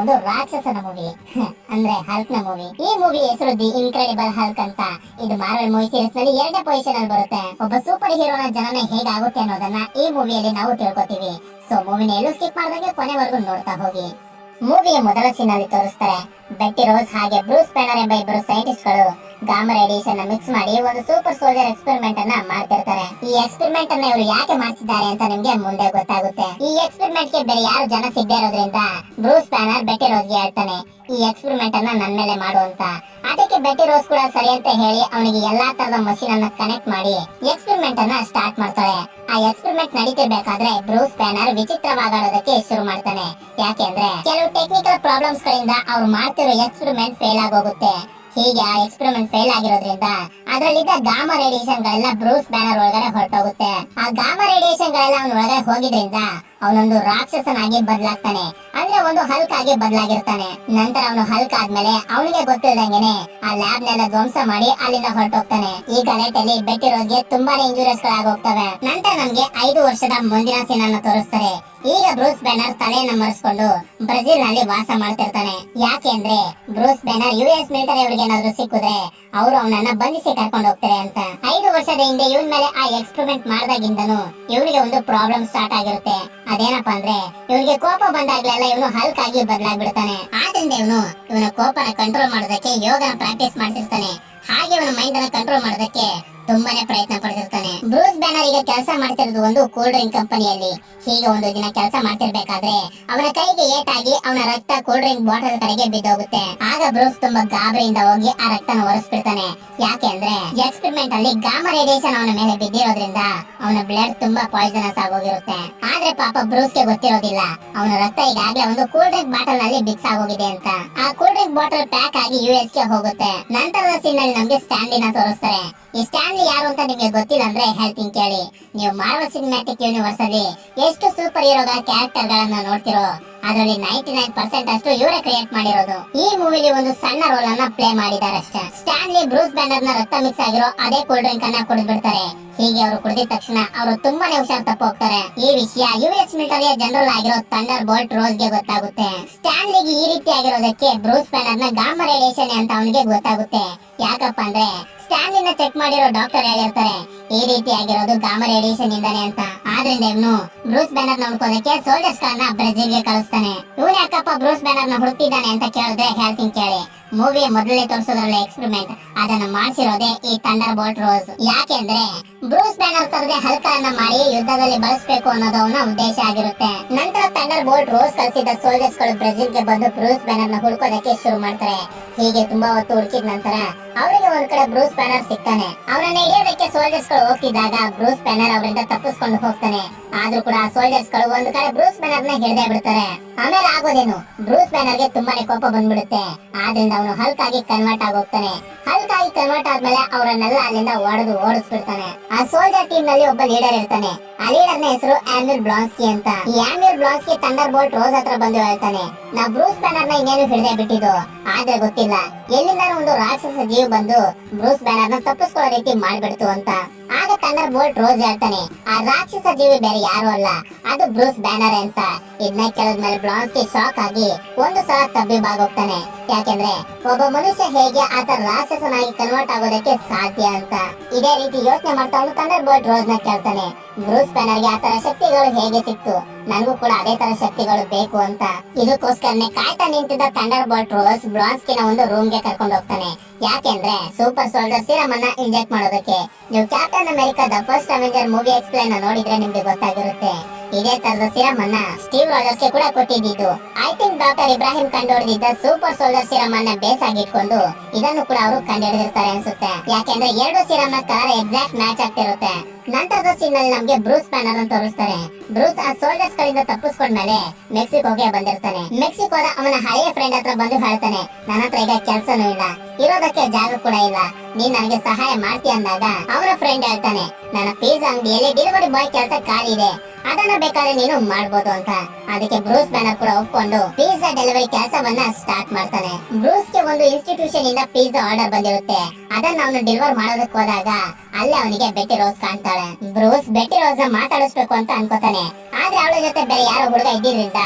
ಒಂದು ರಾಕ್ಷಸನ ಮೂವಿ ಅಂದ್ರೆ ಹಲ್ಕ್ನ ಮೂವಿ ಈ ಮೂವಿ ಹೆಸರು ದಿ ಇನ್ಕ್ರೆಡಿಬಲ್ ಹಲ್ಕ್ ಅಂತ. ಇದು ಮಾರ್ವೆಲ್ ಮೂವಿ ಸೀರೀಸ್ನಲ್ಲಿ ಎರಡನೇ ಪೊಸಿಷನ್ ಅಲ್ಲಿ ಬರುತ್ತೆ. ಒಬ್ಬ ಸೂಪರ್ ಹೀರೋನ ಜನನ ಹೇಗಾಗುತ್ತೆ ಅನ್ನೋದನ್ನ ಈ ಮೂವಿಯಲ್ಲಿ ನಾವು ತಿಳ್ಕೊತೀವಿ. ಸೊ ಮೂವಿನ ಎಲ್ಲೂ ಸ್ಕಿಪ್ ಮಾಡ್ದಂಗೆ ಕೊನೆವರೆಗೂ ನೋಡ್ತಾ ಹೋಗಿ. ಮೂವಿಯ ಮೊದಲ ಸೀನ್ ಅಲ್ಲಿ ತೋರಿಸ್ತಾರೆ. ಬೆಟ್ಟಿ ರೋಸ್ ಹಾಗೆ ಬ್ರೂಸ್ ಬ್ಯಾನರ್ ಎಂಬ ಇಬ್ಬರು ಸೈಂಟಿಸ್ಟ್ಗಳು ಗಾಮ ರೇಡಿಯೇಷನ್ ಮಿಕ್ಸ್ ಮಾಡಿ ಒಂದು ಸೂಪರ್ ಸೋಲ್ಜರ್ ಎಕ್ಸ್ಪೆರಿಮೆಂಟ್ ಅನ್ನ ಮಾಡ್ತಿರ್ತಾರೆ. ಈ ಎಕ್ಸ್ಪೆರಿಮೆಂಟ್ ಅನ್ನ ಇವರು ಯಾಕೆ ಮಾಡ್ತಿದ್ದಾರೆ ಅಂತ ನಿಮ್ಗೆ ಮುಂದೆ ಗೊತ್ತಾಗುತ್ತೆ. ಈ ಎಕ್ಸ್ಪೆರಿಮೆಂಟ್ಗೆ ಬೇರೆ ಯಾರು ಜನ ಸಿದ್ಧ ಇರೋದ್ರಿಂದ ಬ್ರೂಸ್ ಬ್ಯಾನರ್ ಬೆಟ್ಟಿ ರೋಸ್ಗೆ ಹೇಳ್ತಾನೆ, ಈ ಎಕ್ಸ್ಪೆರಿಮೆಂಟ್ ಅನ್ನ ನನ್ನ ಮೇಲೆ ಮಾಡು ಅಂತ. ಅದಕ್ಕೆ ಬೆಟ್ಟಿ ರೋಸ್ ಕೂಡ ಸರಿ ಅಂತ ಹೇಳಿ ಅವನಿಗೆ ಎಲ್ಲಾ ತರದ ಮಷೀನ್ ಅನ್ನ ಕನೆಕ್ಟ್ ಮಾಡಿ ಎಕ್ಸ್ಪೆರಿಮೆಂಟ್ ಅನ್ನ ಸ್ಟಾರ್ಟ್ ಮಾಡ್ತಾಳೆ. ಆ ಎಕ್ಸ್ಪೆರಿಮೆಂಟ್ ನಡೀತಿರ್ಬೇಕಾದ್ರೆ ಬ್ರೂಸ್ ಬ್ಯಾನರ್ ವಿಚಿತ್ರವಾಗಾಡೋದಕ್ಕೆ ಶುರು ಮಾಡ್ತಾನೆ. ಯಾಕೆಂದ್ರೆ ಕೆಲವು ಟೆಕ್ನಿಕಲ್ ಪ್ರಾಬ್ಲಮ್ಸ್ ಗಳಿಂದ ಅವ್ರು ಮಾಡ್ತಿರೋ ಎಕ್ಸ್ಪೆರಿಮೆಂಟ್ ಫೇಲ್ ಆಗೋಗುತ್ತೆ. ಹೀಗೆ ಆ ಎಕ್ಸ್ಪೆರಿಮೆಂಟ್ ಫೇಲ್ ಆಗಿರೋದ್ರಿಂದ ಅದರಲ್ಲಿದ್ದ ಗಾಮ ರೇಡಿಯೇಷನ್ ಗಳೆಲ್ಲ ಬ್ರೂಸ್ ಬ್ಯಾನರ್ ಒಳಗಡೆ ಹೊರಟೋಗುತ್ತೆ. ಆ ಗಾಮ ರೇಡಿಯೇಷನ್ ಗಳೆಲ್ಲ ಅವನ ಒಳಗಡೆ ಹೋಗಿದ್ರಿಂದ ಅವನೊಂದು ರಾಕ್ಷಸನಾಗಿ ಬದಲಾಗ್ತಾನೆ. ಅಂದ್ರೆ ಒಂದು ಹಲ್ಕ್ ಆಗಿ ಬದಲಾಗಿರ್ತಾನೆ. ನಂತರ ಅವನು ಹಲ್ಕ್ ಆದ್ಮೇಲೆ ಅವನಿಗೆ ಗೊತ್ತಿಲ್ದಂಗೆನೆ ಆ ಲ್ಯಾಬ್ ನೆಲ್ಲ ಧ್ವಂಸ ಮಾಡಿ ಅಲ್ಲಿಂದ ಹೊರಟೋಗ್ತಾನೆ. ಈ ಗಲಾಟೆಯಲ್ಲಿ ಬೆಟ್ಟಿ ರೋಸ್ಗೆ ತುಂಬಾನೇ ಇಂಜುರಿಯಸ್ ಗಳಾಗೋಗ್ತವೆ ನಂತರ ನಮ್ಗೆ ಐದು ವರ್ಷದ ಮುಂದಿನ ಸೀನ್ ಅನ್ನು ತೋರಿಸ್ತಾರೆ. ಈಗ ಬ್ರೂಸ್ ಬ್ಯಾನರ್ ತಲೆಯನ್ನ ಮರೆಸ್ಕೊಂಡು ಬ್ರೆಜಿಲ್ನಲ್ಲಿ ವಾಸ ಮಾಡ್ತಿರ್ತಾನೆ. ಯಾಕೆ ಅಂದ್ರೆ Bruce Banner U S military ಅವ್ರಿಗೆ ಏನಾದ್ರು ಸಿಕ್ಕಿದ್ರೆ ಅವರು ಅವನನ್ನ ಬಂಧಿಸಿ ಕರ್ಕೊಂಡು ಹೋಗ್ತಾರೆ ಅಂತ. ಐದು ವರ್ಷದ ಹಿಂದೆ ಇವನ್ ಮೇಲೆ ಆ ಎಕ್ಸ್ಪೆರಿಮೆಂಟ್ ಮಾಡ್ದಾಗಿಂದನು ಇವನಿಗೆ ಒಂದು ಪ್ರಾಬ್ಲಮ್ ಸ್ಟಾರ್ಟ್ ಆಗಿರುತ್ತೆ. ಅದೇನಪ್ಪಾ ಅಂದ್ರೆ, ಇವನಿಗೆ ಕೋಪ ಬಂದಾಗ್ಲೆಲ್ಲ ಇವನು ಹಲ್ಕ್ ಆಗಿ ಬದಲಾಗ್ಬಿಡ್ತಾನೆ. ಆದ್ರಿಂದ ಇವನು, ಇವನ ಕೋಪನ ಕಂಟ್ರೋಲ್ ಮಾಡೋದಕ್ಕೆ ಯೋಗನ ಪ್ರಾಕ್ಟೀಸ್ ಮಾಡ್ತಿರ್ತಾನೆ. ಹಾಗೆ ಇವನ ಮೈಂಡ್ ಅನ್ನ ಕಂಟ್ರೋಲ್ ಮಾಡೋದಕ್ಕೆ ತುಂಬಾನೇ ಪ್ರಯತ್ನ ಪಡ್ತಿರ್ತಾನೆ. ಬ್ರೂಸ್ ಬ್ಯಾನರ್ ಈಗ ಕೆಲಸ ಮಾಡ್ತಿರೋದು ಒಂದು ಕೂಲ್ ಡ್ರಿಂಕ್ ಕಂಪನಿಯಲ್ಲಿ. ಹೀಗೆ ಒಂದು ದಿನ ಕೆಲಸ ಮಾಡ್ತಿರ್ಬೇಕಾದ್ರೆ ಅವನ ಕೈಗೆ ಏಟಾಗಿ ಅವನ ರಕ್ತ ಕೂಲ್ ಡ್ರಿಂಕ್ ಬಾಟಲ್ ಕಡೆಗೆ ಬಿದ್ದೋಗುತ್ತೆ. ಆಗ ಬ್ರೂಸ್ ತುಂಬಾ ಗಾಬರಿಯಿಂದ ಹೋಗಿ ಆ ರಕ್ತನ ಒರೆಸ್ಬಿಡ್ತಾನೆ. ಯಾಕೆ ಅಂದ್ರೆ ಎಕ್ಸ್ಪೆರಿಮೆಂಟ್ ಅಲ್ಲಿ ಗಾಮ ರೇಡಿಯೇಷನ್ ಅವನ ಮೇಲೆ ಬಿದ್ದಿರೋದ್ರಿಂದ ಅವನ ಬ್ಲಡ್ ತುಂಬಾ ಪಾಯ್ಸನಸ್ ಆಗೋಗಿರುತ್ತೆ ಆದ್ರೆ ಪಾಪ ಬ್ರೂಸ್ಗೆ ಗೊತ್ತಿರೋದಿಲ್ಲ. ಅವನ ರಕ್ತ ಈಗಾಗ್ಲೇ ಒಂದು ಕೂಲ್ ಡ್ರಿಂಕ್ ಬಾಟಲ್ನಲ್ಲಿ ಬಿಕ್ಸ್ ಆಗೋಗಿದೆ ಅಂತ. ಆ ಕೂಲ್ ಡ್ರಿಂಕ್ ಬಾಟಲ್ ಪ್ಯಾಕ್ ಆಗಿ ಯು ಗೆ ಹೋಗುತ್ತೆ. ನಂತರದ ಸೀನ್ ಅಲ್ಲಿ ನಮ್ಗೆ ಸ್ಟ್ಯಾಂಡಿನ ತೋರಿಸ್ತಾರೆ. ಈ ಸ್ಟ್ಯಾನ್ಲಿ ಯಾರು ಅಂತ ನಿಮಗೆ ಗೊತ್ತಿಲ್ಲ ಅಂದ್ರೆ ಹೇಳ್ತೀನಿ ಕೇಳಿ. ನೀವು ಮಾರ್ವಲ್ ಸಿನಿಮ್ಯಾಟಿಕ್ ಯೂನಿವರ್ಸ್ ಅಲ್ಲಿ ಎಷ್ಟು ಸೂಪರ್ ಹೀರೋಗಳ ಕ್ಯಾರೆಕ್ಟರ್ ಗಳನ್ನ ನೋಡ್ತಿರೋ ಅದರಲ್ಲಿ ನೈಂಟಿ ನೈನ್ ಪರ್ಸೆಂಟ್ ಅಷ್ಟು ಇವರೇ ಕ್ರಿಯೇಟ್ ಮಾಡಿರೋದು. ಈ ಮೂವಿಲಿ ಒಂದು ಸಣ್ಣ ರೋಲ್ ಅನ್ನ ಪ್ಲೇ ಮಾಡಿದ್ದಾರೆ ಅಷ್ಟೇ. ಸ್ಟ್ಯಾನ್ಲಿ ಬ್ರೂಸ್ ಬ್ಯಾನರ್ನ ರಕ್ತ ಮಿಕ್ಸ್ ಆಗಿರೋ ಅದೇ ಕೋಲ್ಡ್ ಡ್ರಿಂಕ್ ಅನ್ನ ಕುಡಿದ್ಬಿಡ್ತಾರೆ ಹೀಗೆ ಅವರು ಕುಡಿದ ತಕ್ಷಣ ಅವರು ತುಂಬಾನೇ ಹುಷಾರ್ ತಪ್ಪು ಹೋಗ್ತಾರೆ ಈ ವಿಷಯ ಯು ಎಸ್ ಮಿಲಿಟರಿಯ ಜನರಲ್ ಆಗಿರೋ ಥಂಡರ್ ಬೋಲ್ಟ್ ರೋಸ್ಗೆ ಗೊತ್ತಾಗುತ್ತೆ. ಸ್ಟ್ಯಾನ್ಲಿಗೆ ಈ ರೀತಿ ಆಗಿರೋದಕ್ಕೆ ಬ್ರೂಸ್ ಬ್ಯಾನರ್ನ ಗಾಮ ರೇಡಿಯೇಷನ್ ಅಂತ ಅವನಿಗೆ ಗೊತ್ತಾಗುತ್ತೆ. ಯಾಕಪ್ಪ ಅಂದ್ರೆ ಸ್ಟ್ಯಾನ್ಲಿನ ಚೆಕ್ ಮಾಡಿರೋ ಡಾಕ್ಟರ್ ಹೇಳಿರ್ತಾರೆ ಈ ರೀತಿ ಆಗಿರೋದು ಗಾಮ ರೇಡಿಯೇಷನ್ ಇಂದಾನೆ ಅಂತ. ಆದ್ರಿಂದ ಇವನು ಬ್ರೂಸ್ ಬ್ಯಾನರ್ ನೋಡ್ಕೋದಕ್ಕೆ ಸೋಲ್ಜರ್ಸ್ ಗಳನ್ನ ಬ್ರೆಜಿಲ್ಗೆ ಕಳಿಸ್ತಾನೆ ಇವನ್ ಯಾಕಪ್ಪ ಬ್ರೂಸ್ ಬ್ಯಾನರ್ನ ಹುಡುಕ್ತಿದ್ದಾನೆ ಅಂತ ಕೇಳಿದ್ರೆ ಹೇಳ್ತೀನಿ ಕೇಳಿ. ಮೂವಿಯ ಮೊದಲೇ ತೋರಿಸೋದ್ರಲ್ಲ ಎಕ್ಸ್ಪೆರಿಮೆಂಟ್ ಅದನ್ನ ಮಾಡಿಸಿರೋದೇ ಈ ಥಂಡರ್ ಬೋಲ್ಟ್ ರೋಸ್ ಯಾಕೆಂದ್ರೆ ಬ್ರೂಸ್ ಬ್ಯಾನರ್ ತರದೆ ಹಲ್ಕನ್ನ ಮಾಡಿ ಯುದ್ಧದಲ್ಲಿ ಬಳಸಬೇಕು ಅನ್ನೋದು ಅವನ ಉದ್ದೇಶ ಆಗಿರುತ್ತೆ. ನಂತರ ಥಂಡರ್ ಬೋಲ್ಟ್ ರೋಸ್ ಕಳಿಸಿದ ಸೋಲ್ಜರ್ಸ್ಗಳು ಬ್ರೆಜಿಲ್ಗೆ ಬಂದು ಬ್ರೂಸ್ ಬ್ಯಾನರ್ನ ಹುಡುಕೋದಕ್ಕೆ ಶುರು ಮಾಡ್ತಾರೆ. ಹೀಗೆ ತುಂಬಾ ಹೊತ್ತು ಹುಡುಕಿದ ನಂತರ ಅವರಿಗೆ ಒಂದ್ ಕಡೆ ಬ್ರೂಸ್ ಬ್ಯಾನರ್ ಸಿಗ್ತಾನೆ. ಅವರನ್ನ ಹಿಡಿಯೋದಕ್ಕೆ ಸೋಲ್ಜರ್ಸ್ಗಳು ಹೋಗ್ತಿದ್ದಾಗ ಬ್ರೂಸ್ ಬ್ಯಾನರ್ ಅವರಿಂದ ತಪ್ಪಿಸ್ಕೊಂಡು ಹೋಗ್ತಾನೆ. ಆದ್ರೂ ಕೂಡ ಸೋಲ್ಜರ್ಸ್ಗಳು ಒಂದ್ ಕಡೆ ಬ್ರೂಸ್ ಬ್ಯಾನರ್ನ ಹಿಡಿದೇ ಬಿಡ್ತಾರೆ. ಆಮೇಲೆ ಆಗೋದೇನು? ಬ್ರೂಸ್ ಬ್ಯಾನರ್ಗೆ ತುಂಬಾನೇ ಕೋಪ ಬಂದ್ಬಿಡುತ್ತೆ. ಆದ್ರಿಂದ ಅವನು ಹಲ್ಕ್ ಆಗಿ ಕನ್ವರ್ಟ್ ಆಗೋಗ್ತಾನೆ ಹಲ್ಕ್ ಆಗಿ ಕನ್ವರ್ಟ್ ಆದ್ಮೇಲೆ ಅವರನ್ನೆಲ್ಲ ಅಲ್ಲಿಂದ ಹೊಡೆದು ಓಡಿಸ್ಬಿಡ್ತಾನೆ. ಆ ಸೋಲ್ಜರ್ ಟೀಮ್ನಲ್ಲಿ ಒಬ್ಬ ಲೀಡರ್ ಇರ್ತಾನೆ. ಆ ಲೀಡರ್ನ ಹೆಸರು ಆಮಿರ್ ಬ್ಲಾನ್ಸ್ಕಿ ಅಂತ. ಈ Emil Blonsky Thunderbolt Ross ಹತ್ರ ಬಂದು ಹೇಳ್ತಾನೆ, ನಾ ಬ್ರೂಸ್ ಬ್ಯಾನರ್ನ ಇನ್ನೇನು ಹಿಡಿದೇ ಬಿಟ್ಟಿದ್ದು? ಆದ್ರೆ ಗೊತ್ತಿಲ್ಲ. ಎಲ್ಲಿಂದ ಒಂದು ರಾಕ್ಷಸ ಜೀವ ಬಂದು ಬ್ರೂಸ್ ಬ್ಯಾನರ್ನ ತಪ್ಪಿಸ್ಕೊಳ್ಳೋ ರೀತಿ ಮಾಡ್ಬಿಡ್ತು ಅಂತ. ಆಗ ತಂಡರ್ ಬೋಲ್ಟ್ ರೋಸ್ ಹೇಳ್ತಾನೆ, ಆ ರಾಕ್ಷಸ ಜೀವಿ ಬೇರೆ ಯಾರು ಅಲ್ಲ. ಅದು ಬ್ರೂಸ್ ಬ್ಯಾನರ್ ಅಂತ. ಇದನ್ನ ಕೇಳಿದ್ಮೇಲೆ ಗೆ ಶಾಕ್ ಆಗಿ ಒಂದು ಸಲ ತಬ್ಬಿ ಬಾಗೋಗ್ತಾನೆ ಯಾಕೆಂದ್ರೆ ಒಬ್ಬ ಮನುಷ್ಯ ಹೇಗೆ ಆತ ರಾಕ್ಷಸನಾಗಿ ಕನ್ವರ್ಟ್ ಆಗೋದಕ್ಕೆ ಸಾಧ್ಯ ಅಂತ. ಇದೇ ರೀತಿ ಯೋಚನೆ ಮಾಡ್ತಾ ಅವನು ಥಂಡರ್ ಬೋಲ್ಟ್ ರೋಸ್ನ ಕೇಳ್ತಾನೆ. ಬ್ರೂಸ್ ಬ್ಯಾನರ್ಗೆ ಆತರ ಶಕ್ತಿಗಳು ಹೇಗೆ ಸಿಕ್ತು? ನನಗೂ ಕೂಡ ಅದೇ ತರ ಶಕ್ತಿಗಳು ಬೇಕು ಅಂತ. ಇದಕ್ಕೋಸ್ಕರನೇ ಕಾಯ್ತಾ ನಿಂತಿದ್ದ ಥಂಡರ್ ಬೋಲ್ಟ್ ರೋಸ್ ಬ್ಲಾನ್ಸ್ಕಿನ ಒಂದು ರೂಮ್ಗೆ ಕರ್ಕೊಂಡು ಹೋಗ್ತಾನೆ. ಯಾಕೆಂದ್ರೆ ಸೂಪರ್ ಸೋಲ್ಜರ್ ಸಿರಮ್ ಅನ್ನ ಇಂಜೆಕ್ಟ್ ಮಾಡೋದಕ್ಕೆ. ನೀವು Captain America the First Avenger movie explain ನೋಡಿದ್ರೆ ನಿಮ್ಗೆ ಗೊತ್ತಾಗಿರುತ್ತೆ. ಇದೇ ತರದ ಸಿರಮ್ ಅನ್ನ ಸ್ಟೀವ್ ರಾಜರ್ಸ್ಗೆ ಕೂಡ ಕೊಟ್ಟಿದ್ದು ಐ ಥಿಂಕ್ ಡಾಕ್ಟರ್ ಇಬ್ರಾಹಿಂ ಕಂಡುಹಿಡಿದಿದ್ದ ಸೂಪರ್ ಸೋಲ್ಜರ್ ಸಿರಮ್ ಅನ್ನ ಬೇಸ್ ಆಗಿಟ್ಕೊಂಡು ಇದನ್ನು ಕೂಡ ಅವರು ಕಂಡುಹಿಡಿದಿರ್ತಾರೆ ಅನ್ಸುತ್ತೆ. ಯಾಕೆಂದ್ರೆ ಎರಡು ಸಿರಮ್ ಕಲರ್ ಎಕ್ಸಾಕ್ಟ್ ಮ್ಯಾಚ್ ಆಗ್ತಿರುತ್ತೆ. ನಂತರದ ಸೀನ್ನಲ್ಲಿ ನಮ್ಗೆ ಬ್ರೂಸ್ ಬ್ಯಾನರ್ ಅಂತ ತೋರಿಸ್ತಾರೆ. ಬ್ರೂಸ್ ಆ ಸೋಲ್ಜರ್ಸ್ ಗಳಿಂದ ತಪ್ಪಿಸ್ಕೊಂಡ್ಮೇಲೆ ಮೆಕ್ಸಿಕೋಗೆ ಬಂದಿರ್ತಾನೆ. ಮೆಕ್ಸಿಕೋದ ಅವನ ಹಳೆಯ ಫ್ರೆಂಡ್ ಹತ್ರ ಬಂದು ಹೇಳ್ತಾನೆ, ನನ್ನ ಹತ್ರ ಈಗ ಕೆಲ್ಸನೂ ಇಲ್ಲ. ಇರೋದಕ್ಕೆ ಜಾಗ ಕೂಡ ಇಲ್ಲ. ನೀನ್ ನನಗೆ ಸಹಾಯ ಮಾಡ್ತೀಯ ಅಂದಾಗ ಅವನ ಫ್ರೆಂಡ್ ಹೇಳ್ತಾನೆ, ನನ್ನ ಪಿಜ್ಜಾ ಅಂಗಡಿಯಲ್ಲಿ ಡೆಲಿವರಿ ಬಾಯ್ ಕೆಲಸ ಖಾಲಿ ಇದೆ. ಅದನ್ನ ಬೇಕಾದ್ರೆ ನೀನು ಮಾಡ್ಬೋದು ಅಂತ. ಅದಕ್ಕೆ ಬ್ರೂಸ್ ಬ್ಯಾನರ್ ಕೂಡ ಒಪ್ಕೊಂಡು ಪಿಜ್ಜಾ ಡೆಲಿವರಿ ಕೆಲಸವನ್ನ ಸ್ಟಾರ್ಟ್ ಮಾಡ್ತಾನೆ. ಬ್ರೂಸ್ಗೆ ಒಂದು ಇನ್ಸ್ಟಿಟ್ಯೂಷನ್ ಇಂದ ಪಿಜ್ಜಾ ಆರ್ಡರ್ ಬಂದಿರುತ್ತೆ. ಅದನ್ನ ಅವನು ಡೆಲಿವರ್ ಮಾಡೋದಕ್ಕೆ ಹೋದಾಗ ಅಲ್ಲೇ ಅವನಿಗೆ ಬೆಟ್ಟಿ ರೋಸ್ ಕಾಣ್ತಾಳೆ. ಬ್ರೂಸ್, ಬೆಟ್ಟಿ ರೋಸ್ನ ಮಾತಾಡಿಸ್ಬೇಕು ಅಂತ ಅನ್ಕೋತಾನೆ. ಆದ್ರೆ ಅವಳ ಜೊತೆ ಬೇರೆ ಯಾರೋ ಹುಡುಗ ಇದ್ದಿದ್ರಿಂದ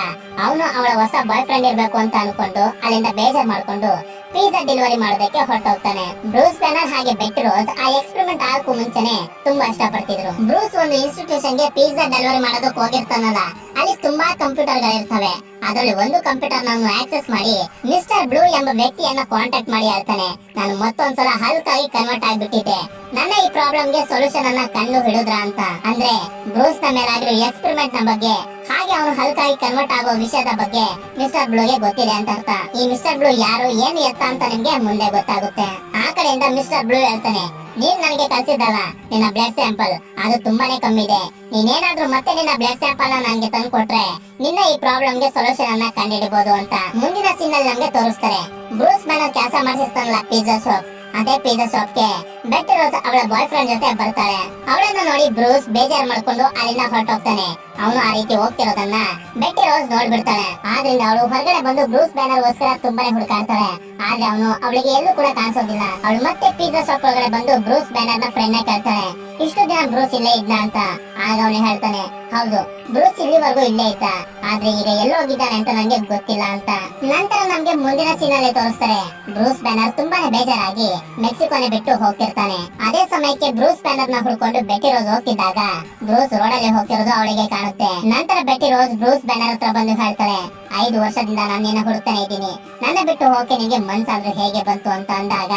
ಅವನು ಅವಳ ಹೊಸ ಬಾಯ್ ಫ್ರೆಂಡ್ ಇರ್ಬೇಕು ಅಂತ ಅನ್ಕೊಂಡು ಅಲ್ಲಿಂದ ಬೇಜಾರ್ ಮಾಡ್ಕೊಂಡು ಪಿಜ್ಜಾ ಡೆಲಿವರಿ ಮಾಡೋದಕ್ಕೆ ಹೊರಟೋಗ್ತಾನೆ. ಬ್ರೂಸ್ ಬ್ಯಾನರ್ ಹಾಗೆ ಬೆಟ್ ರೋಸ್ ಆ ಎಕ್ಸ್ಪೆರಿಮೆಂಟ್ ಆಗಕ್ಕೂ ಮುಂಚೆನೆ ತುಂಬಾ ಇಷ್ಟ ಪಡ್ತಿದ್ರು ಬ್ರೂಸ್ ಒಂದು ಇನ್ಸ್ಟಿಟ್ಯೂಷನ್ಗೆ ಪಿಜ್ಜಾ ಡೆಲಿವರಿ ಮಾಡೋದಕ್ಕೆ ಹೋಗಿರ್ತಾನಲ್ಲ, ಅಲ್ಲಿ ತುಂಬಾ ಕಂಪ್ಯೂಟರ್ ಗಳಿರ್ತವೆ ಅದರಲ್ಲಿ ಒಂದು ಕಂಪ್ಯೂಟರ್ ನಾನು ಆಕ್ಸೆಸ್ ಮಾಡಿ ಮಿಸ್ಟರ್ ಬ್ಲೂ ಎಂಬ ವ್ಯಕ್ತಿಯನ್ನ ಕಾಂಟ್ಯಾಕ್ಟ್ ಮಾಡಿ ಹೇಳ್ತಾನೆ. ನಾನು ಮತ್ತೊಂದ್ಸಲ ಹಲ್ಕ್ ಆಗಿ ಕನ್ವರ್ಟ್ ಆಗ್ಬಿಟ್ಟಿದ್ದೆ. ನನ್ನ ಈ ಪ್ರಾಬ್ಲಮ್ಗೆ ಸೊಲ್ಯೂಷನ್ ಅನ್ನ ಕಂಡು ಹಿಡಿದ್ರ ಅಂತ. ಅಂದ್ರೆ ಬ್ರೂಸ್ನ ಮೇಲಾಗಿರೋ ಎಕ್ಸ್ಪೆರಿಮೆಂಟ್ನ ಬಗ್ಗೆ ಹಾಗೆ ಅವನು ಹಲ್ಕಾಗಿ ಕನ್ವರ್ಟ್ ಆಗೋ ವಿಷಯದ ಬಗ್ಗೆ ಮಿಸ್ಟರ್ ಬ್ಲೂಗೆ ಗೊತ್ತಿದೆ ಅಂತ ಅರ್ಥ. ಈ ಮಿಸ್ಟರ್ ಬ್ಲೂ ಯಾರು, ಏನು ಎತ್ತ ಅಂತ ನಿಮ್ಗೆ ಮುಂದೆ ಗೊತ್ತಾಗುತ್ತೆ. ಆ ಕಡೆಯಿಂದ ಮಿಸ್ಟರ್ ಬ್ಲೂ ಹೇಳ್ತಾನೆ, ನೀನ್ ನನಗೆ ಕಳ್ಸಿದ್ದಲ್ಲ, ನಿನ್ನ ಬ್ಲಡ್ ಸ್ಯಾಂಪಲ್ ಅದು ತುಂಬಾನೇ ಕಮ್ಮಿ ಇದೆ. ನೀನೇನಾದ್ರೂ ಮತ್ತೆ ನಿನ್ನ ಬ್ಲಡ್ ಸ್ಯಾಂಪಲ್ ನನಗೆ ತಂದು ಕೊಟ್ರೆ ನಿನ್ನ ಈ ಪ್ರಾಬ್ಲಮ್ಗೆ ಸೊಲ್ಯೂಷನ್ ಅನ್ನ ಕಂಡುಹಿಡಿಬಹುದು ಅಂತ ಮುಂದಿನ ಸೀನ್ ಅಲ್ಲಿ ನಮ್ಗೆ ತೋರಿಸ್ತಾರೆ. ಬ್ರೂಸ್ ಮ್ಯಾನ್ ಕೆಲಸ ಮಾಡಿಸಿರ್ತಾನಲ್ಲ ಪಿಜ್ಜಾ ಶಾಪ್ ಅದೇ ಪಿಜ್ಜಾ ಶಾಪ್ಗೆ ಬೆಟ್ ರೋಸ್ ಅವಳ ಬಾಯ್ ಫ್ರೆಂಡ್ ಜೊತೆ ಬರ್ತಾಳೆ. ಅವಳನ್ನ ನೋಡಿ ಬ್ರೂಸ್ ಬೇಜಾರ್ ಮಾಡ್ಕೊಂಡು ಅಲ್ಲಿಂದ ಹೊರಟೋಗ್ತಾನೆ. ಅವನು ಆ ರೀತಿ ಹೋಗ್ತಿರೋದನ್ನ ಬೆಟ್ಟಿ ರೋಸ್ ನೋಡ್ಬಿಡ್ತಾಳೆ ಆದ್ರಿಂದ ಅವಳು ಹೊರಗಡೆ ಬಂದು ಬ್ರೂಸ್ ಬ್ಯಾನರ್ ಗೋಸ್ಕರ ತುಂಬಾನೇ ಹುಡುಕಾಡ್ತಾಳೆ. ಆದ್ರೆ ಅವನು ಅವಳಿಗೆ ಎಲ್ಲೂ ಕೂಡ ಕಾಣಿಸೋದಿಲ್ಲ. ಅವಳು ಮತ್ತೆ ಪಿಜ್ಜಾ ಶಾಪ್ ಒಳಗಡೆ ಬಂದು ಬ್ರೂಸ್ ಬ್ಯಾನರ್ನ ಫ್ರೆಂಡ್ ಕೇಳ್ತಾಳೆ. ಇಷ್ಟು ದಿನ ಬ್ರೂಸ್ ಇಲ್ಲೇ ಇದ್ನ ಅಂತ. ಆಗ ಅವನು ಹೇಳ್ತಾನೆ, ಹೌದು ಬ್ರೂಸ್ ಇಲ್ಲಿವರೆಗೂ ಇಲ್ಲೇ ಇದ್ದ. ಆದ್ರೆ ಈಗ ಎಲ್ಲೋ ಹೋಗಿದ್ದಾನೆ ಅಂತ ನಂಗೆ ಗೊತ್ತಿಲ್ಲ ಅಂತ. ನಂತರ ನಮ್ಗೆ ಮುಂದಿನ ಸೀನಲ್ಲಿ ತೋರಿಸ್ತಾರೆ. ಬ್ರೂಸ್ ಬ್ಯಾನರ್ ತುಂಬಾನೇ ಬೇಜಾರಾಗಿ ಮೆಕ್ಸಿಕೋನೆ ಬಿಟ್ಟು ಹೋಗ್ತಿರ್ತಾನೆ. ಅದೇ ಸಮಯಕ್ಕೆ ಬ್ರೂಸ್ ಬ್ಯಾನರ್ನ ಹುಡ್ಕೊಂಡು ಬೆಟ್ಟಿ ರೋಸ್ ಹೋಗ್ತಿದ್ದಾಗ ಬ್ರೂಸ್ ರೋಡಲ್ಲಿ ಹೋಗ್ತಿರೋದು ಅವಳಿಗೆ ಕಾಣುತ್ತೆ ನಂತರ ಬೆಟ್ಟಿ ರೋಸ್ ಬ್ರೂಸ್ ಬ್ಯಾನರ್ ಹತ್ರ ಬಂದು ಹೇಳ್ತಾಳೆ ಐದು ವರ್ಷದಿಂದ ನಾನು ನಿನ್ನ ಹುಡುಕ್ತಾನೆ ಇದ್ದೀನಿ. ನನ್ನ ಬಿಟ್ಟು ಹೋಗಕ್ಕೆ ನಿನಗೆ ಮನ್ಸಾದ್ರೂ ಹೇಗೆ ಬಂತು ಅಂತ ಅಂದಾಗ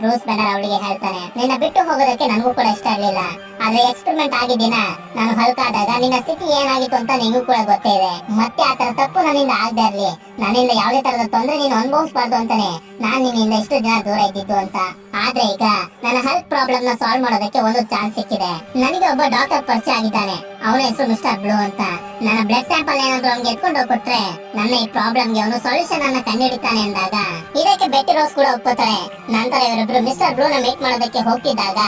ಬ್ರೂಸ್ ಬ್ಯಾನರ್ ಅವಳಿಗೆ ಹೇಳ್ತಾನೆ, ನಿನ್ನ ಬಿಟ್ಟು ಹೋಗೋದಕ್ಕೆ ನನಗೂ ಕೂಡ ಇಷ್ಟ ಆಗಲಿಲ್ಲ. ಆದ್ರೆ ಎಕ್ಸ್ಪೆರಿಮೆಂಟ್ ಆಗಿದ್ದೀನ ನಾನು ಹಲ್ಕಾದಾಗ ನಿನ್ನ ಸ್ಥಿತಿ ಏನಾಗಿತ್ತು ಅಂತ ನಿಂಗೂ ಕೂಡ ಗೊತ್ತೇ ಇದೆ. ಮತ್ತೆ ಆ ತರ ತಪ್ಪು ನನ್ನಿಂದ ಆಗದೆ ಇರಲಿ. ನನ್ನಿಂದ ಯಾವುದೇ ತರದ ತೊಂದರೆ ನೀನು ಅನುಭವಿಸಬಾರ್ದು ಅಂತಾನೆ. ನಾನು ನಿನ್ನಿಂದ ಇಷ್ಟು ದಿನ ದೂರ ಇದ್ದಿದ್ದು ಅಂತ. ಆದ್ರೆ ಈಗ ನನ್ನ ಹೆಲ್ತ್ ಪ್ರಾಬ್ಲಮ್ನ ಸಾಲ್ವ್ ಮಾಡೋದಕ್ಕೆ ಒಂದು ಚಾನ್ಸ್ ಸಿಕ್ಕಿದೆ. ನನಗೆ ಒಬ್ಬ ಡಾಕ್ಟರ್ ಪರಿಚಯ ಆಗಿದ್ದಾನೆ. ಅವನ ಹೆಸರು ಮಿಸ್ಟರ್ ಬ್ಲೂ ಅಂತ. ನನ್ನ ಬ್ಲಡ್ ಸ್ಯಾಂಪಲ್ ಏನಾದ್ರು ಅವ್ನಿಗೆ ಎತ್ಕೊಂಡು ಕೊಟ್ರೆ ನನ್ನ ಈ ಪ್ರಾಬ್ಲಮ್ಗೆ ಅವನು ಸೊಲ್ಯೂಷನ್ ಅನ್ನ ಕಂಡುಹಿಡಿತಾನೆ ಅಂದಾಗ ಇದಕ್ಕೆ ಬೆಟ್ಟಿ ರೋಸ್ ಕೂಡ ಒಪ್ಕೋತಾಳೆ. ನಂತರ ಇವರಿಬ್ರು ಮಿಸ್ಟರ್ ಬ್ರೂನ ಮೀಟ್ ಮಾಡೋದಕ್ಕೆ ಹೋಗ್ತಿದ್ದಾಗ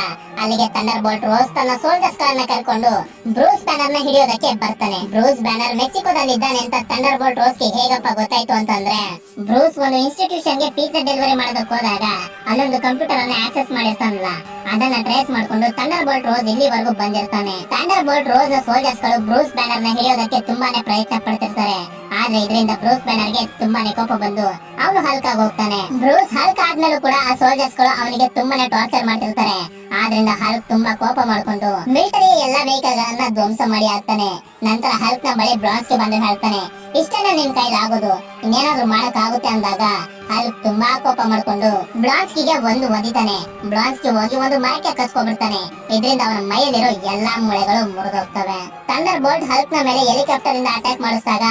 ಅಲ್ಲಿಗೆ ಥಂಡರ್ ಬೋಲ್ಟ್ ರೋಸ್ ತನ್ನ ಸೋಲ್ಜರ್ಸ್ ಗಳನ್ನ ಕರ್ಕೊಂಡು ಬ್ರೂಸ್ ಬ್ಯಾನರ್ನ ಹಿಡಿಯೋದಕ್ಕೆ ಬರ್ತಾನೆ. ಬ್ರೂಸ್ ಬ್ಯಾನರ್ ಮೆಕ್ಸಿಕೋದಲ್ಲಿ ಇದ್ದಾನೆ ಅಂತ ಥಂಡರ್ ಬೋಲ್ಟ್ ರೋಸ್ಗೆ ಹೇಗಪ್ಪ ಗೊತ್ತಾಯ್ತು ಅಂತಂದ್ರೆ ಬ್ರೂಸ್ ಒಂದು ಇನ್ಸ್ಟಿಟ್ಯೂಷನ್ಗೆ ಪಿಜ್ಜಾ ಡೆಲಿವರಿ ಮಾಡೋದಕ್ಕೆ ಹೋದಾಗ ಅಲ್ಲೊಂದು ಕಂಪ್ಯೂಟರ್ ಅನ್ನ ಆಕ್ಸೆಸ್ ಮಾಡಿರ್ತಾನಲ್ಲ ಅದನ್ನ ಟ್ರೇಸ್ ಮಾಡ್ಕೊಂಡು ಥಂಡರ್ ಬೋಲ್ಟ್ ರೋಸ್ ಇಲ್ಲಿವರೆಗೂ ಬಂದಿರ್ತಾನೆ. ಥಂಡರ್ ಬೋಲ್ಟ್ ರೋಸ್ ಸೋಲ್ಜರ್ಸ್ಗಳು ಬ್ರೂಸ್ ಬ್ಯಾನರ್ನ ಹಿಡಿಯೋದಕ್ಕೆ ತುಂಬಾನೇ ಪ್ರಯತ್ನ ಪಡ್ತಿರ್ತಾರೆ. ಆದ್ರೆ ಇದರಿಂದ ಬ್ರೂಸ್ ಬ್ಯಾನರ್ಗೆ ತುಂಬಾನೇ ಕೋಪ ಬಂದು ಅವನು ಹಲ್ಕ್ ಹೋಗ್ತಾನೆ. ಬ್ರೂಸ್ ಹಲ್ಕ್ ಆದ್ಮೇಲೂ ಕೂಡ ಆ ಸೋಲ್ಜರ್ಸ್ಗಳು ಅವನಿಗೆ ತುಂಬಾನೇ ಟಾರ್ಚರ್ ಮಾಡ್ತಿರ್ತಾರೆ. ಆದ್ರಿಂದ ಹಲ್ಕ್ ತುಂಬಾ ಕೋಪ ಮಾಡ್ಕೊಂಡು ಮಿಲಿಟರಿ ಎಲ್ಲಾ ವೆಹಿಕಲ್ ಗಳನ್ನ ಧ್ವಂಸ ಮಾಡಿ ಹಾಕ್ತಾನೆ. ನಂತರ ಹಲ್ಕ್ನ ಬಳಿ ಬ್ರಾನ್ಸ್ಗೆ ಬಂದು ಹೇಳ್ತಾನೆ ಇಷ್ಟನ್ನ ನಿನ್ ಕೈಲಿ ಆಗೋದು. ಇನ್ನೇನಾದ್ರೂ ಮಾಡಕ್ ಆಗುತ್ತೆ ಅಂದಾಗ ಹಲ್ಕ್ ತುಂಬಾ ಕೋಪ ಮಾಡ್ಕೊಂಡು ಬ್ಲಾನ್ಸ್ಕಿಗೆ ಒಂದು ಒದಿತಾನೆ. ಬ್ರಾನ್ಸ್ಕಿ ಹೋಗಿ ಒಂದು ಮರಕ್ಕೆ ಕಸ್ಕೊಬಿಡ್ತಾನೆ ಇದರಿಂದ ಅವನ ಮೈಯಲ್ಲಿರೋ ಎಲ್ಲಾ ಮೂಳೆಗಳು ಮುರಿದೋಗ್ತವೆ. ಥಂಡರ್ ಬೋಲ್ಟ್ ಹಲ್ಕ್ನ ಮೇಲೆ ಹೆಲಿಕಾಪ್ಟರ್ ಇಂದ ಅಟ್ಯಾಕ್ ಮಾಡಿಸಿದಾಗ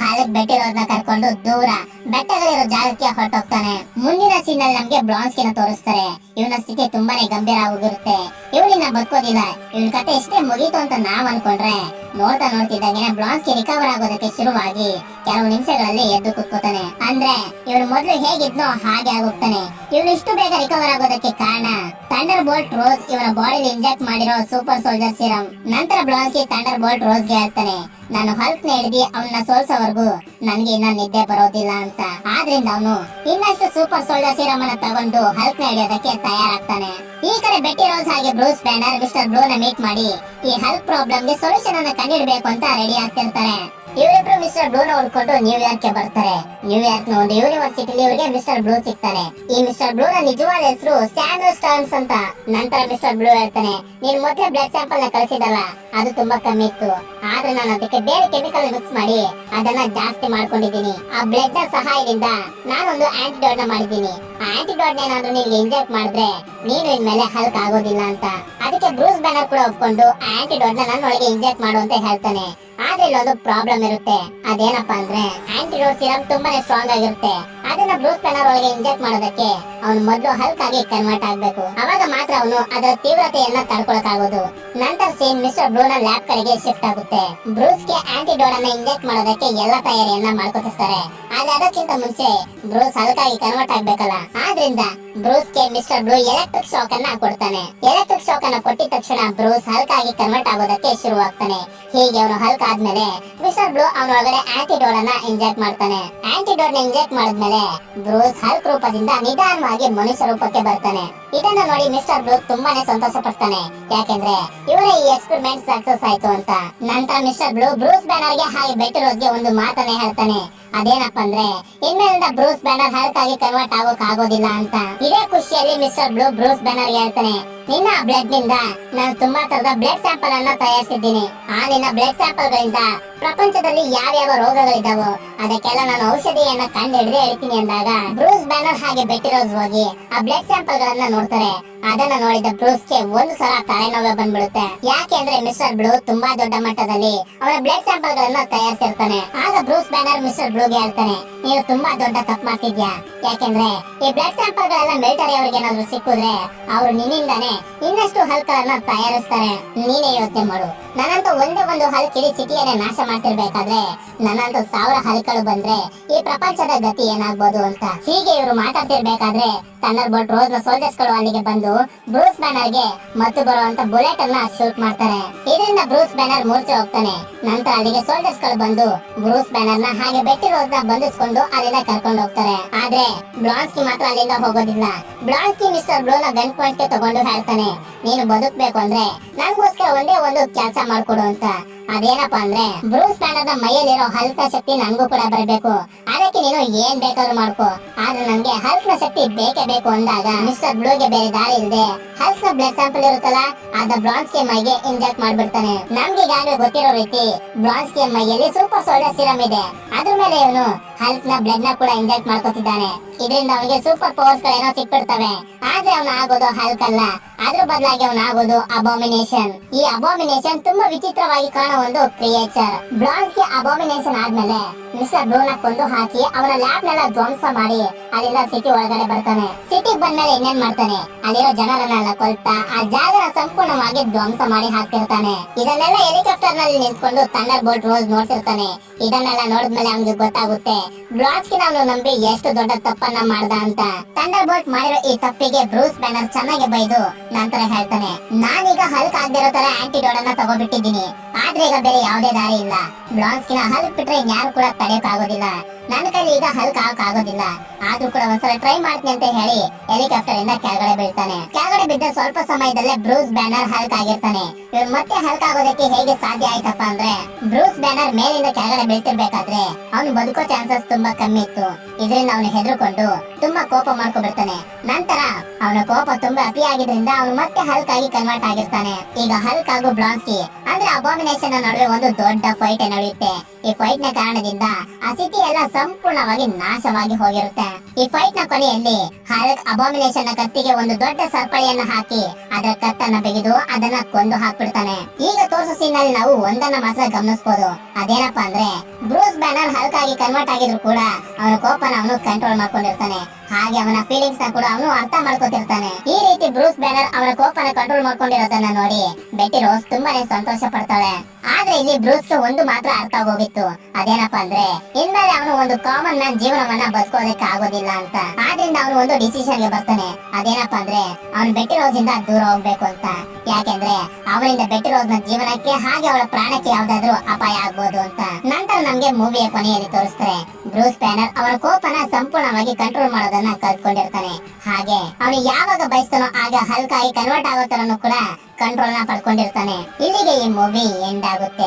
ಹಲ್ಕ್ ಬೆಟ್ಟಿರೋದ್ನ ಕರ್ಕೊಂಡು ದೂರ ಬೆಟ್ಟಗಳಿರೋ ಜಾಗಕ್ಕೆ ಹೊರಟೋಗ್ತಾನೆ. ಮುಂದಿನ ಸೀನ್ ಅಲ್ಲಿ ನಮ್ಗೆ ಬ್ಲಾನ್ಸ್ಕಿನ ತೋರಿಸ್ತಾರೆ. ಇವನ ಸ್ಥಿತಿ ತುಂಬಾನೇ ಗಂಭೀರ ಆಗೋಗಿರುತ್ತೆ ಇವಳಿನ ಬದುಕೋದಿಲ್ಲ ಇವನ್ ಕತೆ ಇಷ್ಟೇ ಮುಗೀತು ಅಂತ ನಾವ್ ಅನ್ಕೊಂಡ್ರೆ ನೋಡ್ತಾ ನೋಡ್ತಿದ್ದಂಗೆ ಬ್ಲಾನ್ಸ್ಗೆ ರಿಕವರ್ ಆಗೋದಕ್ಕೆ ಶುರುವಾಗಿ ಕೆಲವು ನಿಮಿಷಗಳಲ್ಲಿ ಎದ್ದು ಕುತ್ಕೋತಾನೆ. ಅಂದ್ರೆ ಇವನು ಮೊದಲು ಹೇಗಿದ್ನೋ ಹಾಗೆ ಆಗೋಗ್ತಾನೆ. ಇವನು ಇಷ್ಟು ಬೇಗ ರಿಕವರ್ ಆಗೋದಕ್ಕೆ ಕಾರಣ ಥಂಡರ್ ಬೋಲ್ಟ್ ರೋಸ್ ಇವನ ಬಾಡಿಲಿ ಇಂಜೆಕ್ಟ್ ಮಾಡಿರೋ ಸೂಪರ್ ಸೋಲ್ಜರ್ ಸಿರಮ್ ನಂತರ ಬ್ಲಾನ್ಸ್ಗೆ ಥಂಡರ್ ಬೋಲ್ಟ್ ರೋಸ್ಗೆ ಹೇಳ್ತಾನೆ ನಾನು ಹಲ್ಕ್ ಹಿಡಿದಿ ಅವನ್ನ ಸೋಲ್ಸೋವರೆಗೂ ನನ್ಗೆ ಇನ್ನ ನಿದ್ದೆ ಬರೋದಿಲ್ಲ ಅಂತ. ಆದ್ರಿಂದ ಅವನು ಇನ್ನಷ್ಟು ಸೂಪರ್ ಸೋಲ್ಜರ್ ಸಿರಮ್ ಅನ್ನ ತಗೊಂಡು ಹಲ್ಕ್ ಹಿಡಿಯೋದಕ್ಕೆ ತಯಾರಾಗ್ತಾನೆ. ಈ ಕಡೆ ಬೆಟ್ಟಿ ರೋಸ್ ಹಾಗೆ ಬ್ರೂಸ್ ಬ್ಯಾನರ್ ಮಿಸ್ಟರ್ ಬ್ಲೂ ನ ಮೀಟ್ ಮಾಡಿ ಈ ಹೆಲ್ತ್ ಪ್ರಾಬ್ಲಮ್ಗೆ ಸೊಲ್ಯೂಷನ್ ಅನ್ನ ಕಂಡಿಡಬೇಕು ಅಂತ ರೆಡಿ ಆಗ್ತಿರ್ತಾರೆ. ಇವರಿಬ್ರು ಮಿಸ್ಟರ್ ಬ್ಲೂ ನ ಹುಡ್ಕೊಂಡು ನ್ಯೂಯಾರ್ಕ್ಗೆ ಬರ್ತಾರೆ. ನ್ಯೂಯಾರ್ಕ್ನ ಒಂದು ಯೂನಿವರ್ಸಿಟಿಲಿ ಇವರಿಗೆ ಮಿಸ್ಟರ್ ಬ್ಲೂ ಸಿಗ್ತಾನೆ. ಈ ಮಿಸ್ಟರ್ ಬ್ಲೂ ನ ನಿಜವಾದ ಹೆಸರು ಸ್ಯಾಂಡ್ರೂ ಸ್ಟಾನ್ಸ್ ಅಂತ. ನಂತರ ಮಿಸ್ಟರ್ ಬ್ಲೂ ಹೇಳ್ತಾನೆ, ನೀನ್ ಮೊದಲೇ ಬ್ಲಡ್ ಸ್ಯಾಂಪಲ್ನ ಕಳಿಸಿದಲ್ಲ ಅದು ತುಂಬಾ ಕಮ್ಮಿ ಇತ್ತು. ಆದ್ರೆ ನಾನು ಅದಕ್ಕೆ ಬೇರೆ ಕೆಮಿಕಲ್ ಮಿಕ್ಸ್ ಮಾಡಿ ಅದನ್ನ ಜಾಸ್ತಿ ಮಾಡ್ಕೊಂಡಿದ್ದೀನಿ. ಆ ಬ್ಲಡ್ನ ಸಹಾಯದಿಂದ ನಾನೊಂದು ಆಂಟಿಡೋಟ್ನ ಮಾಡಿದ್ದೀನಿ. ಆ ಆಂಟಿಡೋಟ್ ಏನಾದ್ರೂ ನಿನ್ಗೆ ಇಂಜೆಕ್ಟ್ ಮಾಡಿದ್ರೆ ನೀನು ಇನ್ಮೇಲೆ ಹಲ್ಕ್ ಆಗೋದಿಲ್ಲ ಅಂತ. ಅದಕ್ಕೆ ಬ್ರೂಸ್ ಬ್ಯಾನರ್ ಕೂಡ ಒಪ್ಕೊಂಡು ಆಂಟಿಡೋಟ್ನ ನನ್ನೊಳಗೆ ಇಂಜೆಕ್ಟ್ ಮಾಡು ಅಂತ ಹೇಳ್ತಾನೆ. ಆದ್ರೆ ಇಲ್ಲೊಂದು ಪ್ರಾಬ್ಲಮ್ ಇರುತ್ತೆ. ಅದೇನಪ್ಪಾ ಅಂದ್ರೆ ಆಂಟಿಡೋಟ್ ಸಿರಮ್ ತುಂಬಾನೇ ಸ್ಟ್ರಾಂಗ್ ಆಗಿರುತ್ತೆ. ಅದನ್ನ ಬ್ಲೂ ಬ್ಯಾನರ್ ಒಳಗೆ ಇಂಜೆಕ್ಟ್ ಮಾಡೋದಕ್ಕೆ ಅವನು ಮೊದಲು ಹಲ್ಕ್ ಆಗಿ ಕನ್ವರ್ಟ್ ಆಗ್ಬೇಕು. ಅವಾಗ ಮಾತ್ರ ಅವನು ಅದರ ತೀವ್ರತೆಯನ್ನ ತಡ್ಕೊಳಕಾಗೋದು ನಂತರ ಸೇನ್ ಮಿಸ್ಟರ್ ಬ್ರೂನ ಲ್ಯಾಬ್ ಕಡೆಗೆ ಶಿಫ್ಟ್ ಆಗುತ್ತೆ. ಬ್ರೂಸ್ಗೆ ಆಂಟಿಡೋಟ್ ಅನ್ನ ಇಂಜೆಕ್ಟ್ ಮಾಡೋದಕ್ಕೆ ಎಲ್ಲ ತಯಾರಿಯನ್ನ ಮಾಡ್ಕೊತಿರ್ತಾರೆ. ಆದ್ರೆ ಅದಕ್ಕಿಂತ ಮುಂಚೆ ಬ್ರೂಸ್ ಹಲ್ಕಾಗಿ ಕನ್ವರ್ಟ್ ಆಗ್ಬೇಕಲ್ಲ? ಆದ್ರಿಂದ ಬ್ರೂಸ್ಗೆ ಮಿಸ್ಟರ್ ಬ್ಲೂ ಎಲೆಕ್ಟ್ರಿಕ್ ಶಾಕ್ ಅನ್ನ ಕೊಡ್ತಾನೆ. ಎಲೆಕ್ಟ್ರಿಕ್ ಶಾಕ್ ಅನ್ನ ಕೊಟ್ಟಿದ ತಕ್ಷಣ ಬ್ರೂಸ್ ಹಲ್ಕಾಗಿ ಕನ್ವರ್ಟ್ ಆಗೋದಕ್ಕೆ ಶುರುವಾಗ್ತಾನೆ. ಹೀಗೆ ಅವನು ಹಲ್ಕ್ ಆದ್ಮೇಲೆ ಮಿಸ್ಟರ್ ಬ್ಲೂ ಅವನ ಒಳಗಡೆ ಆಂಟಿಡೋಟ್ ಅನ್ನ ಇಂಜೆಕ್ಟ್ ಮಾಡ್ತಾನೆ. ಆಂಟಿಡೋಟ್ನ ಇಂಜೆಕ್ಟ್ ಮಾಡಿದ್ಮೇಲೆ ಬ್ರೂಸ್ ಹಲ್ಕ್ ರೂಪದಿಂದ ನಿಧಾನವಾಗಿ ಮನುಷ್ಯ ರೂಪಕ್ಕೆ ಬರ್ತಾನೆ. ಇದನ್ನ ನೋಡಿ ಮಿಸ್ಟರ್ ಬ್ಲೂ ತುಂಬಾನೇ ಸಂತೋಷ ಪಡ್ತಾನೆ ಯಾಕೆಂದ್ರೆ ಇವರ ಈ ಎಕ್ಸ್ಪೆರಿಮೆಂಟ್ ಸಕ್ಸಸ್ ಆಯ್ತು ಅಂತ. ನಂತರ ಮಿಸ್ಟರ್ ಬ್ಲೂ ಬ್ರೂಸ್ ಬ್ಯಾನರ್ಗೆ ಹಾಗೆ ಬೆಟ್ಟಿ ರೋಸ್ಗೆ ಒಂದು ಮಾತನ್ನೇ ಹೇಳ್ತಾನೆ. ಅದೇನಪ್ಪ ಅಂದ್ರೆ, ಇನ್ಮೇಲಿಂದ ಬ್ರೂಸ್ ಬ್ಯಾನರ್ ಹಲ್ಕ್ ಆಗಿ ಕನ್ವರ್ಟ್ ಆಗೋಕ್ ಆಗೋದಿಲ್ಲ ಅಂತ. ಇದೇ ಖುಷಿಯಲ್ಲಿ ಮಿಸ್ಟರ್ ಬ್ಲೂ ಬ್ರೂಸ್ ಬ್ಯಾನರ್ ಹೇಳ್ತಾನೆ, ನಿನ್ನ ಬ್ಲಡ್ನಿಂದ ನಾನು ತುಂಬಾ ತರದ ಬ್ಲಡ್ ಸ್ಯಾಂಪಲ್ ಅನ್ನ ತಯಾರಿಸಿದ್ದೀನಿ. ಆ ನಿನ್ನ ಬ್ಲಡ್ ಸ್ಯಾಂಪಲ್ ಗಳಿಂದ ಪ್ರಪಂಚದಲ್ಲಿ ಯಾವ್ಯಾವ ರೋಗಗಳಿದಾವೋ, ಅದಕ್ಕೆಲ್ಲ ನಾನು ಔಷಧಿಯನ್ನ ಕಂಡು ಹಿಡಿದೇ ಹೇಳ್ತೀನಿ ಅಂದಾಗ, ಬ್ರೂಸ್ ಬ್ಯಾನರ್ ಹಾಗೆ ಬೆಟ್ಟಿರೋಸ್ ಹೋಗಿ ಆ ಬ್ಲಡ್ ಸ್ಯಾಂಪಲ್ ಗಳನ್ನ ನೋಡ್ತಾರೆ. ಅದನ್ನ ನೋಡಿದ ಬ್ರೂಸ್ಗೆ ಒಂದು ಸಲ ತಲೆನೋವೆ ಬಂದ್ಬಿಡುತ್ತೆ. ಯಾಕೆಂದ್ರೆ ಮಿಸ್ಟರ್ ಬ್ಲೂ ತುಂಬಾ ದೊಡ್ಡ ಮಟ್ಟದಲ್ಲಿ ಅವರ ಬ್ಲಡ್ ಸ್ಯಾಂಪಲ್ ಗಳನ್ನ ತಯಾರಿಸಿರ್ತಾನೆ. ಆಗ ಬ್ರೂಸ್ ಬ್ಯಾನರ್ ಮಿಸ್ಟರ್ ಬ್ಲೂಗೆ ಹೇಳ್ತಾನೆ, ನೀನು ತುಂಬಾ ದೊಡ್ಡ ತಪ್ಪು ಮಾಡ್ತಿದ್ಯಾ? ಯಾಕೆಂದ್ರೆ ಈ ಬ್ಲಡ್ ಸ್ಯಾಂಪಲ್ ಗಳೆಲ್ಲ ಮಿಲಿಟರಿ ಅವ್ರಿಗೆ ಏನಾದ್ರು ಸಿಕ್ಕಿದ್ರೆ ಅವರು ನಿನ್ನಿಂದಾನೆ ಇನ್ನಷ್ಟು ಹಲ್ಕಗಳನ್ನ ತಯಾರಿಸ್ತಾರೆ. ನೀನೇ ಯೋಚನೆ ಮಾಡು. ನನ್ನಂತೂ ಒಂದೇ ಒಂದು ಹಲ್ ಕಿಡಿ ಸಿಟಿಯನ್ನೇ ನಾಶ ಮಾಡ್ತಿರ್ಬೇಕಾದ್ರೆ ನನ್ನಂತೂ ಸಾವಿರ ಹಲ್ಕಗಳು ಬಂದ್ರೆ ಈ ಪ್ರಪಂಚದ ಗತಿ ಏನಾಗ್ಬೋದು ಅಂತ. ಹೀಗೆ ಇವರು ಮಾತಾಡ್ತಿರ್ಬೇಕಾದ್ರೆ ತನ್ನ ಬೋಟ್ನ ಸೋಲ್ಜರ್ಸ್ಗಳು ಅಲ್ಲಿಗೆ ಬಂದು ಬ್ರೂಸ್ ಬ್ಯಾನರ್ಗೆ ಮತ್ತು ಬರುವಂತ ಬುಲೆಟ್ ಅನ್ನ ಶೂಟ್ ಮಾಡ್ತಾರೆ. ಇದರಿಂದ ಬ್ರೂಸ್ ಬ್ಯಾನರ್ ಮೂರ್ಛೆ ಹೋಗ್ತಾನೆ. ನಂತರ ಅಲ್ಲಿಗೆ ಸೋಲ್ಜರ್ಸ್ಗಳು ಬಂದು ಬ್ರೂಸ್ ಬ್ಯಾನರ್ನ ಹಾಗೆ ಬೆಟ್ಟಿರೋದ್ನ ಬಂಧಿಸ್ಕೊಂಡು ಅಲ್ಲಿಂದ ಕರ್ಕೊಂಡು ಹೋಗ್ತಾರೆ. ಆದ್ರೆ ಬ್ಲಾನ್ಸ್ಕಿ ಮಾತ್ರ ಅಲ್ಲಿಂದ ಹೋಗೋದಿಲ್ಲ. ಬ್ಲಾನ್ಸ್ಕಿ ಮಿಸ್ಟರ್ ಬ್ಲೂ ನ ಗನ್ ಪಾಯಿಂಟ್ಗೆ ತಗೊಂಡು ಹೇಳ್ತಾನೆ ನೀನು ಬದುಕ್ಬೇಕು ಅಂದ್ರೆ ನನ್ಗೋಸ್ಕರ ಒಂದೇ ಒಂದು ಕೆಲಸ ಮಾಡ್ಕೊಡು ಅಂತ. ಅದೇನಪ್ಪ ಅಂದ್ರೆ ಬ್ರೂಸ್ನ ಮೈಯಲ್ಲಿರೋ ಹಲ್ಕ ಶಕ್ತಿ ನನ್ಗೂ ಕೂಡ ಬರಬೇಕು. ಅದಕ್ಕೆ ನೀನು ಏನ್ ಬೇಕಾದ್ರೂ ಮಾಡ್ಕೋ. ಆದ್ರೆ ನನ್ಗೆ ಹಲ್ಕ್ನ ಶಕ್ತಿ ಬೇಕೇ ಬೇಕು ಅಂದಾಗ ಮಿಸ್ಟರ್ ಬ್ಲೂಗೆ ಬೇರೆ ದಾರಿ ಇಲ್ಲದೆ ಹಲ್ಕ್ ಬ್ಲಡ್ ಸ್ಯಾಂಪಲ್ ಇರುತ್ತಲ್ಲ, ಅದ ಬ್ರಾನ್ಸ್ಗೆ ಮೈಗೆ ಇಂಜೆಕ್ಟ್ ಮಾಡ್ಬಿಡ್ತಾನೆ. ನಮ್ಗೆ ಈಗಾಗಲೇ ಗೊತ್ತಿರೋ ರೀತಿ ಬ್ರಾನ್ಸ್ಗೆ ಮೈಯಲ್ಲಿ ಸೂಪರ್ ಸೋಲ್ಡರ್ ಸಿರಮ್ ಇದೆ. ಅದ್ರ ಮೇಲೆ ಇವನು ಹಲ್ಕ್ನ ಬ್ಲಡ್ನ ಕೂಡ ಇಂಜೆಕ್ಟ್ ಮಾಡ್ಕೊತಿದ್ದಾನೆ. ಇದರಿಂದ ಅವನಿಗೆ ಸೂಪರ್ ಪವರ್ಸ್ ಗಳೇನೋ ಸಿಕ್ಬಿಡ್ತವೆ. ಆದ್ರೆ ಅವನು ಆಗೋದು ಹಲ್ಕ್ ಅಲ್ಲ ಅದ್ರ ಬದಲಾಗಿ ಅವನು ಆಗೋದು ಅಬಾಮಿನೇಷನ್. ಈ ಅಬಾಮಿನೇಷನ್ ತುಂಬಾ ವಿಚಿತ್ರವಾಗಿ ಕಾಣುವ ಒಂದು ಕ್ರಿಯೇಚರ್. ಬ್ರಾನ್ಸ್ಗೆ ಅಬಾಮಿನೇಷನ್ ಆದ್ಮೇಲೆ ಮಿಸ್ಟರ್ ಬ್ಲೂನ ಕೊಂದು ಹಾಕಿ ಅವನ ಲ್ಯಾಬ್ ನೆಲ್ಲ ಧ್ವಂಸ ಮಾಡಿ ಅಲ್ಲಿಂದ ಸಿಟಿ ಒಳಗಡೆ ಬರ್ತಾನೆ. ಸಿಟಿಗೆ ಬಂದ್ಮೇಲೆ ಇನ್ನೇನ್ ಮಾಡ್ತಾನೆ? ಅಲ್ಲಿರೋ ಜನರನ್ನೆಲ್ಲ ಕೊಲ್ತಾ ಆ ಜಾಗನ ಸಂಪೂರ್ಣವಾಗಿ ಧ್ವಂಸ ಮಾಡಿ ಹಾಕ್ತಿರ್ತಾನೆ. ಇದನ್ನೆಲ್ಲ ಹೆಲಿಕಾಪ್ಟರ್ನಲ್ಲಿ ನಿಂತ್ಕೊಂಡು ತಂಡರ್ ಬೋಲ್ಟ್ ರೋಸ್ ನೋಡ್ತಿರ್ತಾನೆ. ಇದನ್ನೆಲ್ಲ ನೋಡಿದ್ಮೇಲೆ ಅವನಿಗೆ ಗೊತ್ತಾಗುತ್ತೆ ಬ್ಲಾಸ್ಕಿನ ಅವನು ನಂಬಿ ಎಷ್ಟು ದೊಡ್ಡ ತಪ್ಪನ್ನ ಮಾಡ್ದ ಅಂತ. ತಂಡರ್ ಬೋಲ್ಟ್ ಮಾಡಿರೋ ಈ ತಪ್ಪಿಗೆ ಬ್ರೂಸ್ ಬ್ಯಾನರ್ ಚೆನ್ನಾಗಿ ಬೈದು ನಂತರ ಹೇಳ್ತಾನೆ, ನಾನೀಗ ಹಲ್ಕ್ ಆಗದಿರೋ ತರ ಆಂಟಿಡೋಟ್ ಅನ್ನ ತಗೋಬಿಟ್ಟಿದ್ದೀನಿ ಆದ್ರೆ ಈಗ ಬೇರೆ ಯಾವುದೇ ದಾರಿ ಇಲ್ಲ ಬ್ಲಾನ್ಸ್ಕಿನ ಹಲ್ಕ್ ಬಿಟ್ರೆ ಯಾರು ಕೂಡ ತಡೆಯಕ್ ಆಗೋದಿಲ್ಲ ನನ್ನ ಕೈಲಿ ಈಗ ಹಲ್ಕ್ ಹಾಕ್ ಆಗೋದಿಲ್ಲ. ಆದ್ರೂ ಕೂಡ ಒಂದ್ಸಲ ಟ್ರೈ ಮಾಡ್ತೀನಿ ಅಂತ ಹೇಳಿ ಹೆಲಿಕಾಪ್ಟರ್ ಇಂದ ಕೆಳಗಡೆ ಬೀಳ್ತಾನೆ. ಕೆಳಗಡೆ ಬಿದ್ದ ಸ್ವಲ್ಪ ಸಮಯದಲ್ಲೇ ಬ್ರೂಸ್ ಬ್ಯಾನರ್ ಹಲ್ಕ್ ಆಗಿರ್ತಾನೆ. ಇವ್ರು ಮತ್ತೆ ಹಲ್ಕ್ ಆಗೋದಕ್ಕೆ ಹೇಗೆ ಸಾಧ್ಯ ಆಯ್ತಪ್ಪ ಅಂದ್ರೆ ಬ್ರೂಸ್ ಬ್ಯಾನರ್ ಮೇಲಿಂದ ಕೆಳಗಡೆ ಬೀಳ್ತಿರ್ಬೇಕಾದ್ರೆ ಅವ್ನು ಬದುಕೋ ಚಾನ್ಸಸ್ ತುಂಬಾ ಕಮ್ಮಿ ಇತ್ತು. ಇದರಿಂದ ಅವನು ಹೆದರ್ಕೊಂಡು ತುಂಬಾ ಕೋಪ ಮಾಡ್ಕೊಬಿಡ್ತಾನೆ. ನಂತರ ಅವನ ಕೋಪ ತುಂಬಾ ಅತಿ ಆಗಿದ್ರಿಂದ ಅವನು ಮತ್ತೆ ಹಲ್ಕ್ ಆಗಿ ಕನ್ವರ್ಟ್ ಆಗಿರ್ತಾನೆ. ಈಗ ಹಲ್ಕ್ ಹಾಗೂ ಬ್ಲಾನ್ಸ್ಕಿ ಅಂದ್ರೆ ಅಬಾಮಿನೇಷನ್ ನಡುವೆ ಒಂದು ದೊಡ್ಡ ಫೈಟ್ ನಡೆಯುತ್ತೆ. ಈ ಫೈಟ್ನ ಕಾರಣದಿಂದ ಆ ಸಿಟಿ ಎಲ್ಲ ಸಂಪೂರ್ಣವಾಗಿ ನಾಶವಾಗಿ ಹೋಗಿರುತ್ತೆ. ಈ ಫೈಟ್ನ ಕೊನೆಯಲ್ಲಿ ಹಲ್ಕ್ ಅಬಾಮಿನೇಷನ್ನ ಕತ್ತಿಗೆ ಒಂದು ದೊಡ್ಡ ಸರ್ಪಳಿಯನ್ನು ಹಾಕಿ ಅದರ ಕತ್ತನ್ನ ಬಿಗಿದು ಅದನ್ನ ಕೊಂದು ಹಾಕ್ಬಿಡ್ತಾನೆ. ಈಗ ತೋರಿಸೋ ಸೀನ್ ಅಲ್ಲಿ ನಾವು ಒಂದನ್ನ ಮಾತ್ರ ಗಮನಿಸಬಹುದು ಅದೇನಪ್ಪಾ ಅಂದ್ರೆ ಬ್ರೂಸ್ ಬ್ಯಾನರ್ ಹಲ್ಕ್ ಆಗಿ ಕನ್ವರ್ಟ್ ಆಗಿದ್ರು ಕೂಡ ಅವನ ಕೋಪನ ಅವನು ಕಂಟ್ರೋಲ್ ಮಾಡ್ಕೊಂಡಿರ್ತಾನೆ. ಹಾಗೆ ಅವನ ಫೀಲಿಂಗ್ಸ್ನ ಕೂಡ ಅವನು ಅರ್ಥ ಮಾಡ್ಕೊತಿರ್ತಾನೆ. ಈ ರೀತಿ ಬ್ರೂಸ್ ಬ್ಯಾನರ್ ಅವರ ಕೋಪನ ಕಂಟ್ರೋಲ್ ಮಾಡ್ಕೊಂಡಿರೋದನ್ನ ನೋಡಿ ಬೆಟ್ಟಿ ರೋಸ್ ತುಂಬಾನೇ ಸಂತೋಷ ಪಡ್ತಾಳೆ. ಆದ್ರೆ ಇಲ್ಲಿ ಬ್ರೂಸ್ ಒಂದು ಮಾತ್ರ ಅರ್ಥ ಆಗೋಗಿತ್ತು. ಅದೇನಪ್ಪ ಅಂದ್ರೆ, ಇನ್ಮೇಲೆ ಅವನು ಒಂದು ಕಾಮನ್ ಮ್ಯಾನ್ ಜೀವನವನ್ನ ಬದುಕೋದಕ್ಕೆ ಆಗೋದಿಲ್ಲ ಅಂತ. ಆದ್ರಿಂದ ಅವನು ಒಂದು ಡಿಸಿಷನ್ಗೆ ಬರ್ತಾನೆ. ಅದೇನಪ್ಪಾ ಅಂದ್ರೆ, ಅವನು ಬೆಟ್ಟಿ ರೋಸ್ ಇಂದ ದೂರ ಹೋಗ್ಬೇಕು ಅಂತ. ಯಾಕೆಂದ್ರೆ, ಅವನಿಂದ ಬೆಟ್ಟಿ ರೋಸ್ನ ಜೀವನಕ್ಕೆ ಹಾಗೆ ಅವಳ ಪ್ರಾಣಕ್ಕೆ ಯಾವ್ದಾದ್ರು ಅಪಾಯ ಆಗ್ಬೋದು ಅಂತ. ನಂತರ ನಮ್ಗೆ ಮೂವಿಯ ಕೊನೆಯಲ್ಲಿ ತೋರಿಸ್ತಾರೆ. ಬ್ರೂಸ್ ಬ್ಯಾನರ್ ಅವರ ಕೋಪನ ಸಂಪೂರ್ಣವಾಗಿ ಕಂಟ್ರೋಲ್ ಮಾಡೋದನ್ನ ಕಲ್ತ್ಕೊಂಡಿರ್ತಾನೆ ಹಾಗೆ ಅವನು ಯಾವಾಗ ಬಯಸ್ತಾನೋ ಆಗ ಹಲ್ಕಾಗಿ ಕನ್ವರ್ಟ್ ಆಗೋ ತರನು ಕೂಡ ಕಂಟ್ರೋಲ್ನ ಪಡ್ಕೊಂಡಿರ್ತಾನೆ. ಇಲ್ಲಿಗೆ ಈ ಮೂವಿ ಎಂಡ್ ಆಗುತ್ತೆ.